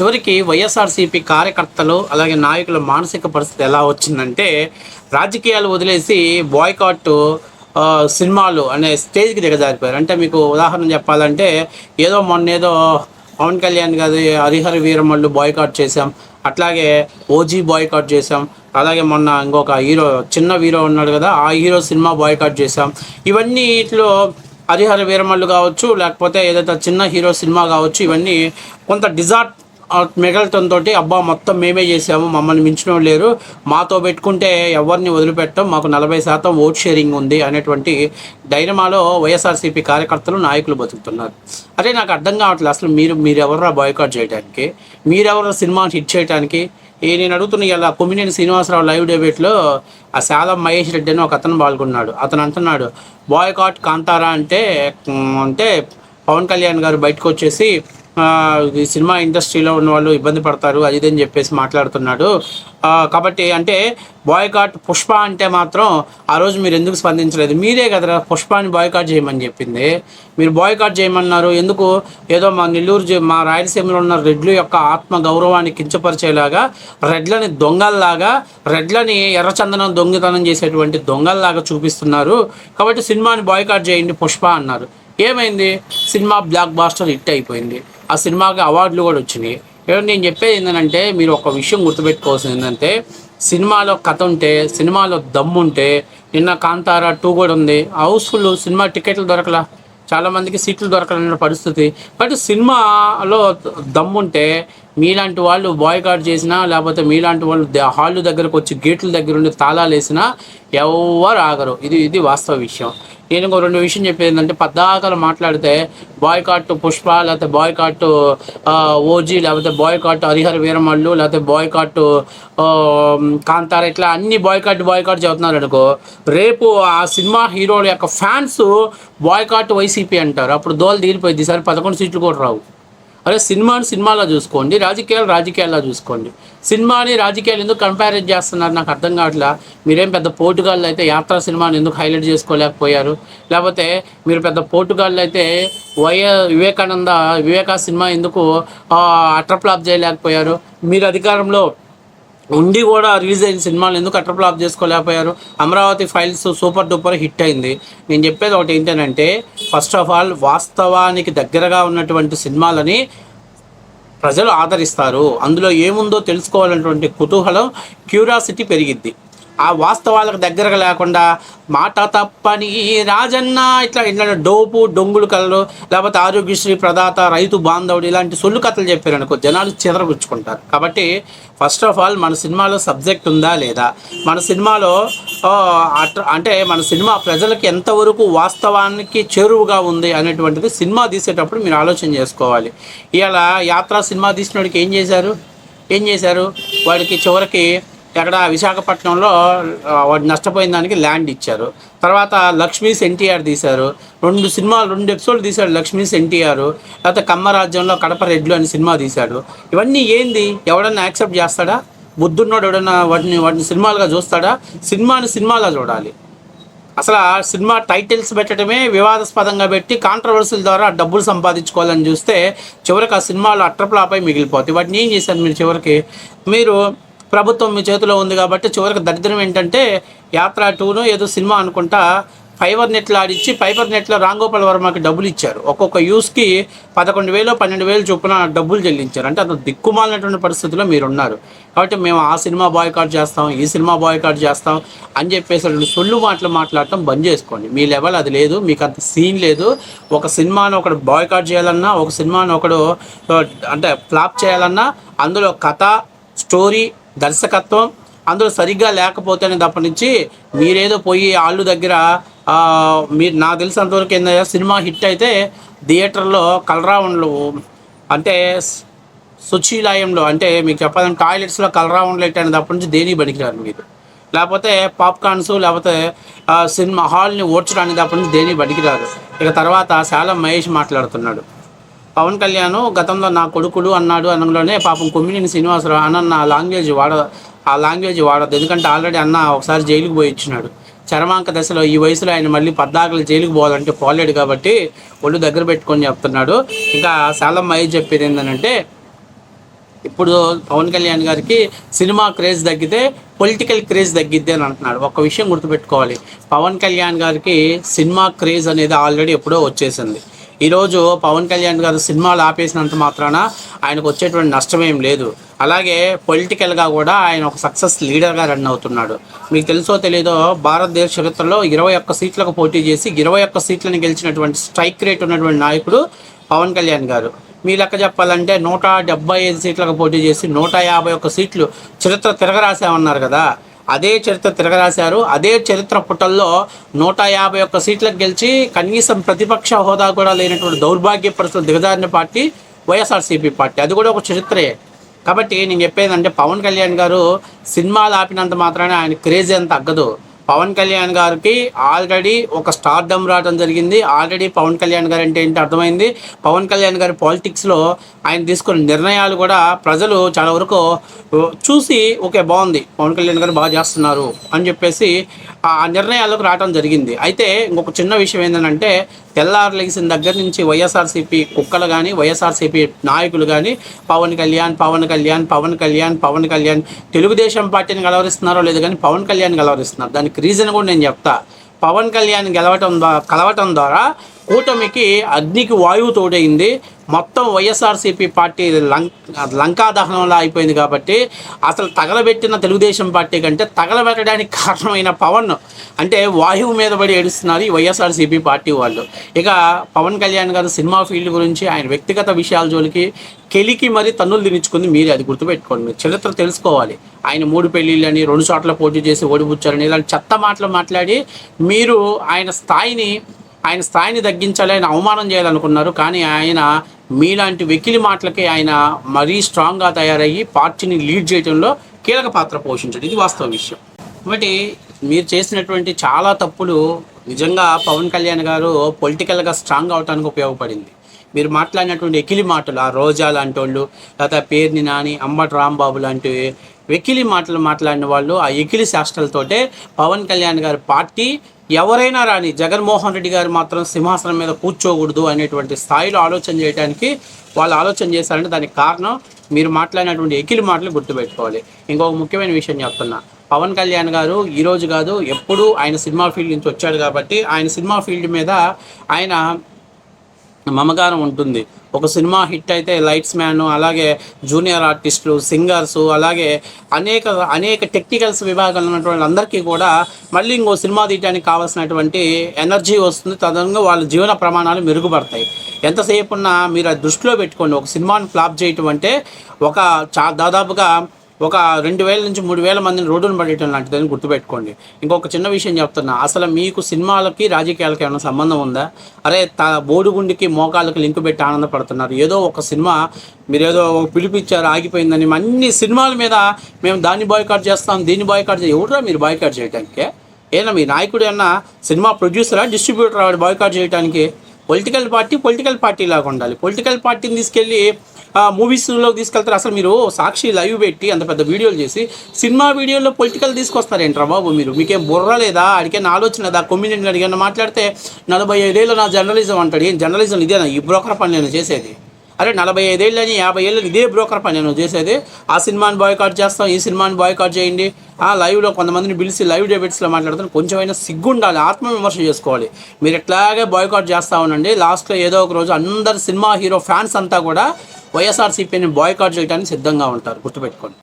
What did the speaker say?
చివరికి వైఎస్ఆర్సీపీ కార్యకర్తలు అలాగే నాయకుల మానసిక పరిస్థితి ఎలా వచ్చిందంటే రాజకీయాలు వదిలేసి బాయ్కాట్ సినిమాలు అనే స్టేజ్కి దిగజారిపోయారు. అంటే మీకు ఉదాహరణ చెప్పాలంటే ఏదో మొన్న ఏదో పవన్ కళ్యాణ్ గారి హరిహర వీరమల్లు బాయ్కాట్ చేశాం. అట్లాగే ఓజీ బాయ్కాట్ చేశాం. అలాగే మొన్న ఇంకొక హీరో చిన్న హీరో ఉన్నాడు కదా ఆ హీరో సినిమా బాయ్కాట్ చేశాం. ఇవన్నీ ఇట్లో హరిహర వీరమల్లు కావచ్చు లేకపోతే ఏదైతే చిన్న హీరో సినిమా కావచ్చు ఇవన్నీ కొంత డిజార్ట్ మిగలటంతో అబ్బా మొత్తం మేమే చేసాము మమ్మల్ని మించిన లేరు మాతో పెట్టుకుంటే ఎవరిని వదిలిపెట్టం మాకు నలభై శాతం ఓట్ షేరింగ్ ఉంది అనేటువంటి డైనమాలో వైఎస్ఆర్సీపీ కార్యకర్తలు నాయకులు బతుకుతున్నారు. అదే నాకు అర్థం కావట్లేదు అసలు మీరు మీరెవర్రా బాయ్కాట్ చేయడానికి మీరెవరు సినిమా హిట్ చేయడానికి ఈ నేను అడుగుతున్న ఇలా కొమ్మినేని శ్రీనివాసరావు లైవ్ డెబేట్లో ఆ శాలం మహేష్ రెడ్డి అని ఒక అతను పాల్గొన్నాడు. అతను అంటున్నాడు బాయ్కాట్ కాంతారా అంటే అంటే పవన్ కళ్యాణ్ గారు బయటకు వచ్చేసి ఈ సినిమా ఇండస్ట్రీలో ఉన్న వాళ్ళు ఇబ్బంది పడతారు అది ఇది అని చెప్పేసి మాట్లాడుతున్నాడు. కాబట్టి అంటే బాయ్కాట్ పుష్ప అంటే మాత్రం ఆ రోజు మీరు ఎందుకు స్పందించలేదు? మీరే కదరా పుష్పాని బాయ్కాట్ చేయమని చెప్పింది. మీరు బాయ్కాట్ చేయమన్నారు. ఎందుకు? ఏదో మా నెల్లూరు మా రాయలసీమలో ఉన్న రెడ్లు యొక్క ఆత్మ గౌరవాన్ని కించపరిచేలాగా రెడ్లని దొంగల్లాగా రెడ్లని ఎర్రచందనం దొంగతనం చేసేటువంటి దొంగల్లాగా చూపిస్తున్నారు. కాబట్టి సినిమాని బాయ్కాట్ చేయండి పుష్ప అన్నారు. ఏమైంది? సినిమా బ్లాక్ బాస్టర్ హిట్ అయిపోయింది. ఆ సినిమాకి అవార్డులు కూడా వచ్చినాయి. ఏమంటే నేను చెప్పేది ఏంటంటే మీరు ఒక విషయం గుర్తుపెట్టుకోవాల్సింది ఏంటంటే సినిమాలో కథ ఉంటే సినిమాలో దమ్ముంటే నిన్న కాంతారా టూ కూడా ఉంది. హౌస్ఫుల్ సినిమా టికెట్లు దొరకలా. చాలా మందికి సీట్లు దొరకలేని పరిస్థితి. బట్ సినిమాలో దమ్ముంటే మీలాంటి వాళ్ళు బాయ్కాట్ చేసినా లేకపోతే మీలాంటి వాళ్ళు హాళ్ళు హాల్ దగ్గరకు వచ్చి గేట్ల దగ్గర ఉండి తాళాలు వేసినా ఎవరు ఆగరు. ఇది ఇది వాస్తవ విషయం. నేను ఇంకో రెండు విషయం చెప్పేది ఏంటంటే పద్దాకలు మాట్లాడితే బాయ్కాట్ పుష్ప లేకపోతే బాయ్కాట్ ఓజీ లేకపోతే బాయ్కాట్ హరిహర వీరమల్లు లేకపోతే బాయ్కాట్ కాంతార ఇట్లా అన్ని బాయ్కాట్ బాయ్కాట్ చదువుతున్నారు అనుకో రేపు ఆ సినిమా హీరోల యొక్క ఫ్యాన్స్ బాయ్కాట్ వైసీపీ అంటారు. అప్పుడు దోలు తీరిపోయింది ఈసారి పదకొండు సీట్లు కూడా రావు. అరే సినిమాని సినిమాలో చూసుకోండి రాజకీయాలు రాజకీయాల్లో చూసుకోండి. సినిమాని రాజకీయాలు ఎందుకు కంపారిజన్ చేస్తున్నారు? నాకు అర్థం కావట్లా. మీరేం పెద్ద పోటుగాళ్ళు అయితే యాత్రా సినిమాని ఎందుకు హైలైట్ చేసుకోలేకపోయారు? లేకపోతే మీరు పెద్ద పోటుగాళ్ళు అయితే వైఎస్ వివేకానంద వివేకా సినిమా ఎందుకు అట్రప్లాప్ చేయలేకపోయారు? మీరు అధికారంలో ఉండి కూడా రిలీజ్ అయిన సినిమాలు ఎందుకు అట్ర flop చేసుకోలేకపోయారు? Amaravati files super duper hit అయింది. నేను చెప్పేది ఒకటి ఏంటంటే ఫస్ట్ ఆఫ్ ఆల్ వాస్తవానికి దగ్గరగా ఉన్నటువంటి సినిమాలని ప్రజలు ఆదరిస్తారు. అందులో ఏముందో తెలుసుకోవాలన్నటువంటి కుతూహలం క్యూరియాసిటీ పెరిగిద్ది. ఆ వాస్తవాలకు దగ్గరగా లేకుండా మాట తప్పని రాజన్న ఇట్లా ఇట్లా డోపు డొంగులు కలలు లేకపోతే ఆరోగ్యశ్రీ ప్రదాత రైతు బాంధవుడు ఇలాంటి సొల్లు కథలు చెప్పారు అనుకో జనాలు చెదరగుచ్చుకుంటారు కాబట్టి ఫస్ట్ ఆఫ్ ఆల్ మన సినిమాలో సబ్జెక్ట్ ఉందా లేదా? మన సినిమాలో అంటే మన సినిమా ప్రజలకు ఎంతవరకు వాస్తవానికి చేరువుగా ఉంది అనేటువంటిది సినిమా తీసేటప్పుడు మీరు ఆలోచన చేసుకోవాలి. ఇలా యాత్ర సినిమా తీసినోడికి ఏం చేశారు? ఏం చేశారు? వాడికి చివరికి ఎక్కడ విశాఖపట్నంలో వాడు నష్టపోయిన దానికి ల్యాండ్ ఇచ్చారు. తర్వాత లక్ష్మీస్ ఎన్టీఆర్ తీశారు. రెండు సినిమాలు రెండు ఎపిసోడ్లు తీశాడు లక్ష్మీస్ ఎన్టీఆర్. లేకపోతే కమ్మరాజ్యంలో కడప రెడ్లు అనే సినిమా తీశాడు. ఇవన్నీ ఏంది? ఎవడన్నా యాక్సెప్ట్ చేస్తాడా? బుద్ధున్నోడు ఎవడన్నా వాటిని వాటిని సినిమాలుగా చూస్తాడా? సినిమాని సినిమాలా చూడాలి. అసలు ఆ సినిమా టైటిల్స్ పెట్టడమే వివాదాస్పదంగా పెట్టి కాంట్రవర్సీల ద్వారా డబ్బులు సంపాదించుకోవాలని చూస్తే చివరికి ఆ సినిమాలు అట్రప్లాపై మిగిలిపోతాయి. వాటిని ఏం చేశారు మీరు చివరికి? మీరు ప్రభుత్వం మీ చేతిలో ఉంది కాబట్టి చివరికి దరిద్రం ఏంటంటే యాత్ర టూను ఏదో సినిమా అనుకుంటా ఫైబర్ నెట్లు ఆడిచ్చి ఫైబర్ నెట్లో రాంగోపాల్ వర్మకి డబ్బులు ఇచ్చారు. ఒక్కొక్క యూస్కి పదకొండు వేలు పన్నెండు వేలు చొప్పున డబ్బులు చెల్లించారు. అంటే అంత దిక్కుమాలినటువంటి పరిస్థితిలో మీరు ఉన్నారు కాబట్టి మేము ఆ సినిమా బాయ్కాట్ చేస్తాం ఈ సినిమా బాయ్కాట్ చేస్తాం అని చెప్పేసి సొల్లు మాటలు మాట్లాడటం బంద్ చేసుకోండి. మీ లెవెల్ అది లేదు మీకు అంత సీన్ లేదు. ఒక సినిమాను ఒకడు బాయ్కాట్ చేయాలన్నా ఒక సినిమాను ఒకడు అంటే ఫ్లాప్ చేయాలన్నా అందులో కథ స్టోరీ దర్శకత్వం అందులో సరిగ్గా లేకపోతేనే తప్ప నుంచి మీరేదో పోయి వాళ్ళు దగ్గర మీరు నాకు తెలిసినంతవరకు ఏంటంటే సినిమా హిట్ అయితే థియేటర్లో కలరావుండ్లు అంటే శుచిలాయంలో అంటే మీకు చెప్పాలంటే టాయిలెట్స్లో కలరావుండ్లు పెట్టాను తప్ప నుంచి దేని పనికిరారు మీరు? లేకపోతే పాప్కార్న్స్ లేకపోతే సినిమా హాల్ని ఓడ్చడానికి తప్ప నుంచి దేని పనికిరారు ఇక తర్వాత శాలం మహేష్ మాట్లాడుతున్నాడు. పవన్ కళ్యాణ్ గతంలో నా కొడుకుడు అన్నాడు అనలోనే పాపం కొమ్మినేని శ్రీనివాసరావు అన్న నా లాంగ్వేజ్ వాడ ఆ లాంగ్వేజ్ వాడద్దు. ఎందుకంటే ఆల్రెడీ అన్న ఒకసారి జైలుకి పోయి ఇచ్చినాడు. చరమాంక దశలో ఈ వయసులో ఆయన మళ్ళీ పద్దాకలు జైలుకి పోవాలంటే పోలేడు కాబట్టి ఒళ్ళు దగ్గర పెట్టుకొని చెప్తున్నాడు. ఇంకా శాలమ్మ మహేష్ చెప్పేది ఏంటంటే ఇప్పుడు పవన్ కళ్యాణ్ గారికి సినిమా క్రేజ్ తగ్గితే పొలిటికల్ క్రేజ్ తగ్గిద్ది అని అంటున్నాడు. ఒక విషయం గుర్తుపెట్టుకోవాలి. పవన్ కళ్యాణ్ గారికి సినిమా క్రేజ్ అనేది ఆల్రెడీ ఎప్పుడో వచ్చేసింది. ఈరోజు పవన్ కళ్యాణ్ గారు సినిమాలు ఆపేసినంత మాత్రాన ఆయనకు వచ్చేటువంటి నష్టం ఏం లేదు. అలాగే పొలిటికల్గా కూడా ఆయన ఒక సక్సెస్ లీడర్గా రన్ అవుతున్నాడు. మీకు తెలుసో తెలీదో భారతదేశ చరిత్రలో ఇరవై ఒక్క సీట్లకు పోటీ చేసి ఇరవై ఒక్క సీట్లను గెలిచినటువంటి స్ట్రైక్ రేట్ ఉన్నటువంటి నాయకుడు పవన్ కళ్యాణ్ గారు. మీ లెక్క చెప్పాలంటే నూట డెబ్బై ఐదు సీట్లకు పోటీ చేసి నూట యాభై ఒక్క సీట్లు చరిత్ర తిరగరాసామన్నారు కదా. అదే చరిత్ర తిరగరాశారు. అదే చరిత్ర పుటల్లో నూట యాభై ఒక్క సీట్లకు గెలిచి కనీసం ప్రతిపక్ష హోదా కూడా లేనటువంటి దౌర్భాగ్య పరిస్థితులు దిగజారిన పార్టీ వైఎస్ఆర్సీపీ పార్టీ. అది కూడా ఒక చరిత్రే. కాబట్టి నేను చెప్పేది అంటే పవన్ కళ్యాణ్ గారు సినిమాలు ఆపినంత మాత్రమే ఆయన క్రేజ్ ఎంత తగ్గదు పవన్ కళ్యాణ్ గారికి ఆల్రెడీ ఒక స్టార్డమ్ రావడం జరిగింది. ఆల్రెడీ పవన్ కళ్యాణ్ గారు అంటే ఏంటి అర్థమైంది? పవన్ కళ్యాణ్ గారి పాలిటిక్స్లో ఆయన తీసుకున్న నిర్ణయాలు కూడా ప్రజలు చాలా వరకు చూసి ఓకే బాగుంది పవన్ కళ్యాణ్ గారు బాగా చేస్తున్నారు అని చెప్పేసి ఆ నిర్ణయాలకు రావడం జరిగింది. అయితే ఇంకొక చిన్న విషయం ఏంటంటే తెల్లారు లెగిసిన దగ్గర నుంచి వైఎస్ఆర్సీపీ కుక్కలు కానీ వైఎస్ఆర్సీపీ నాయకులు కానీ పవన్ కళ్యాణ్ పవన్ కళ్యాణ్ పవన్ కళ్యాణ్ పవన్ కళ్యాణ్ తెలుగుదేశం పార్టీని గలవరిస్తున్నారో లేదు కానీ పవన్ కళ్యాణ్ గలవరిస్తున్నారు. దానికి రీజన్ కూడా నేను చెప్తా. పవన్ కళ్యాణ్ గెలవటం ద్వారా కలవటం ద్వారా కూటమికి అగ్నికి వాయువు తోడైంది. మొత్తం వైఎస్ఆర్సీపీ పార్టీ లంక్ లంకా దహనంలా అయిపోయింది కాబట్టి అసలు తగలబెట్టిన తెలుగుదేశం పార్టీ కంటే తగలబెట్టడానికి కారణమైన పవన్ అంటే వాయువు మీద పడి ఏడుస్తున్నారు ఈ వైఎస్ఆర్సీపీ పార్టీ వాళ్ళు. ఇక పవన్ కళ్యాణ్ గారు సినిమా ఫీల్డ్ గురించి ఆయన వ్యక్తిగత విషయాల జోలికి కెలికి మరి తన్నులు తినించుకుంది మీరే అది గుర్తుపెట్టుకోండి. మీరు చరిత్ర తెలుసుకోవాలి. ఆయన మూడు పెళ్ళిళ్ళని రెండు చోట్ల పోటీ చేసి ఓడిపుచ్చారని ఇలాంటి చెత్త మాటలు మాట్లాడి మీరు ఆయన స్థాయిని ఆయన స్థాయిని తగ్గించాలి ఆయన అవమానం చేయాలనుకున్నారు. కానీ ఆయన మీలాంటి వెకిలి మాటలకి ఆయన మరీ స్ట్రాంగ్గా తయారయ్యి పార్టీని లీడ్ చేయడంలో కీలక పాత్ర పోషించడం. ఇది వాస్తవ విషయం. కాబట్టి మీరు చేసినటువంటి చాలా తప్పులు నిజంగా పవన్ కళ్యాణ్ గారు పొలిటికల్గా స్ట్రాంగ్ అవడానికి ఉపయోగపడింది. మీరు మాట్లాడినటువంటి ఎకిలి మాటలు ఆ రోజా లాంటి వాళ్ళు లేదా పేర్ని నాని అంబటి రాంబాబు లాంటి వెకిలి మాటలు మాట్లాడిన వాళ్ళు ఆ ఎకిలి శాస్త్రాలతోటే పవన్ కళ్యాణ్ గారి పార్టీ ఎవరైనా రాని జగన్మోహన్ రెడ్డి గారు మాత్రం సింహాసనం మీద కూర్చోకూడదు అనేటువంటి స్థాయిలో ఆలోచన చేయడానికి వాళ్ళు ఆలోచన చేశారంటే దానికి కారణం మీరు మాట్లాడినటువంటి ఎకిలి మాటలు గుర్తుపెట్టుకోవాలి. ఇంకొక ముఖ్యమైన విషయం చెప్తున్నా. పవన్ కళ్యాణ్ గారు ఈరోజు కాదు ఎప్పుడు ఆయన సినిమా ఫీల్డ్ నుంచి వచ్చాడు కాబట్టి ఆయన సినిమా ఫీల్డ్ మీద ఆయన మమకారం ఉంటుంది. ఒక సినిమా హిట్ అయితే లైట్స్ మ్యాన్ అలాగే జూనియర్ ఆర్టిస్టులు సింగర్స్ అలాగే అనేక అనేక టెక్నికల్స్ విభాగాలు ఉన్నటువంటి అందరికీ కూడా మళ్ళీ ఇంకో సినిమా తీయడానికి కావాల్సినటువంటి ఎనర్జీ వస్తుంది. తదనంగా వాళ్ళ జీవన ప్రమాణాలు మెరుగుపడతాయి. ఎంతసేపు ఉన్నా మీరు అది దృష్టిలో పెట్టుకోండి. ఒక సినిమాని ఫ్లాప్ చేయటం అంటే ఒక చా దాదాపుగా ఒక రెండు వేల నుంచి మూడు వేల మందిని రోడ్డును పడేయటం లాంటిదని గుర్తుపెట్టుకోండి. ఇంకొక చిన్న విషయం చెప్తున్నా. అసలు మీకు సినిమాలకి రాజకీయాలకి ఏమైనా సంబంధం ఉందా? అరే త బోడుగుండికి మోకాళ్ళకి లింక్ పెట్టి ఆనందపడుతున్నారు. ఏదో ఒక సినిమా మీరు ఏదో పిలిపిచ్చారు ఆగిపోయిందని అన్ని సినిమాల మీద మేము దాన్ని బాయ్కాట్ చేస్తాం దీన్ని బాయ్కాట్ చేయ ఎవరురా మీరు బాయ్కాట్ చేయడానికి ఏనా మీ నాయకుడు ఏమన్నా సినిమా ప్రొడ్యూసరా డిస్ట్రిబ్యూటరా బాయ్కాట్ చేయడానికి పొలిటికల్ పార్టీ పొలిటికల్ పార్టీ లాగా ఉండాలి. పొలిటికల్ పార్టీని తీసుకెళ్ళి మూవీస్లోకి తీసుకెళ్తారు. అసలు మీరు సాక్షి లైవ్ పెట్టి అంత పెద్ద వీడియోలు చేసి సినిమా వీడియోలో పొలిటికల్ తీసుకొస్తారేంట్రా బాబు మీరు? మీకేం బుర్ర లేదా? అడిగిన ఆలోచన లేదా? కొమ్యూనిటీ అడిగిన మాట్లాడితే నలభై ఐదేళ్ళు నా జర్నలిజం అంటాడు. ఏం జర్నలిజం ఇదేనా? ఈ బ్రోకర్ పని నేను చేసేది. అరే నలభై ఐదేళ్ళని యాభై ఏళ్ళు ఇదే బ్రోకర్ పని నేను చేసేది? ఆ సినిమాని బాయ్కాట్ చేస్తాం ఈ సినిమాని బాయ్కాట్ చేయండి. ఆ లైవ్లో కొంతమందిని పిలిచి లైవ్ డెబిట్స్లో మాట్లాడుతాను కొంచెమైనా సిగ్గుండాలి ఆత్మవిమర్శ చేసుకోవాలి. మీరు ఎట్లాగే బాయ్కాట్ చేస్తూ ఉండండి. లాస్ట్లో ఏదో ఒక రోజు అందరు సినిమా హీరో ఫ్యాన్స్ అంతా కూడా వైఎస్ఆర్సీపీని బాయ్కాట్ చేయడానికి సిద్ధంగా ఉంటారు. గుర్తుపెట్టుకోండి.